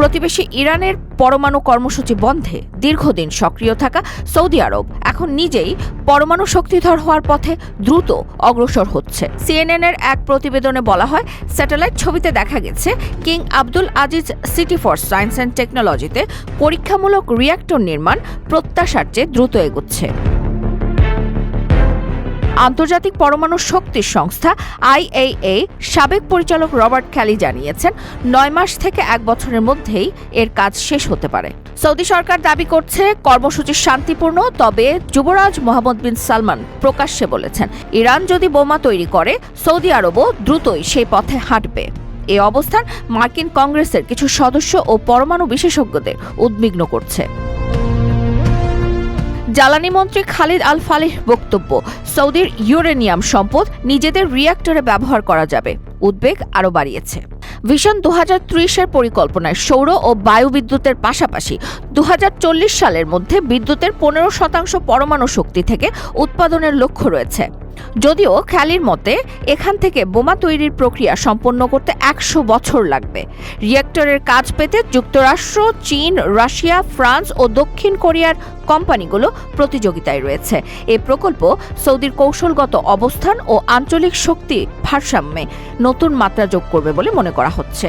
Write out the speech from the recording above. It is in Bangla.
প্রতিবেশী ইরানের পরমাণু কর্মসূচি বন্ধে দীর্ঘদিন সক্রিয় থাকা সৌদি আরব এখন নিজেই পরমাণু শক্তিধর হওয়ার পথে দ্রুত অগ্রসর হচ্ছে। সিএনএন এর এক প্রতিবেদনে বলা হয়, স্যাটেলাইট ছবিতে দেখা গেছে, King Abdul Aziz City for Science and টেকনোলজিতে পরীক্ষামূলক রিয়্যাক্টর নির্মাণ প্রত্যাশার চেয়ে দ্রুত এগোচ্ছে। আন্তর্জাতিক পরমাণু শক্তি সংস্থা আইএএ সাবেক পরিচালক রবার্ট খ্যালি জানিয়েছেন, নয় মাস থেকে এক বছরের মধ্যেই এর কাজ শেষ হতে পারে। সৌদি সরকার দাবি করছে, কর্মসূচি শান্তিপূর্ণ, তবে যুবরাজ মোহাম্মদ বিন সালমান প্রকাশ্যে বলেছেন, ইরান যদি বোমা তৈরি করে, সৌদি আরবও দ্রুতই সেই পথে হাঁটবে। এ অবস্থান মার্কিন কংগ্রেসের কিছু সদস্য ও পরমাণু বিশেষজ্ঞদের উদ্বিগ্ন করছে। জ্বালানি মন্ত্রী খালিদ আল ফালিহ বক্তব্য, সৌদির ইউরেনিয়াম সম্পদ নিজেদের রিয়াক্টরে ব্যবহার করা যাবে। উদ্বেগ আরও বাড়িয়েছে। ভিশন দু হাজার পরিকল্পনায় সৌর ও বায়ু বিদ্যুতের পাশাপাশি দু হাজার চল্লিশ সালের মধ্যে বিদ্যুতের পনেরো শতাংশ পরমাণু শক্তি থেকে উৎপাদনের লক্ষ্য রয়েছে। যদিও খ্যালির মতে, এখান থেকে বোমা তৈরির প্রক্রিয়া সম্পন্ন করতে একশো বছর লাগবে। রিয়েক্টরের কাজ পেতে যুক্তরাষ্ট্র, চীন, রাশিয়া, ফ্রান্স ও দক্ষিণ কোরিয়ার কোম্পানিগুলো প্রতিযোগিতায় রয়েছে। এ প্রকল্প সৌদির কৌশলগত অবস্থান ও আঞ্চলিক শক্তি ভারসাম্যে নতুন মাত্রা যোগ করবে বলে মনে করা হচ্ছে।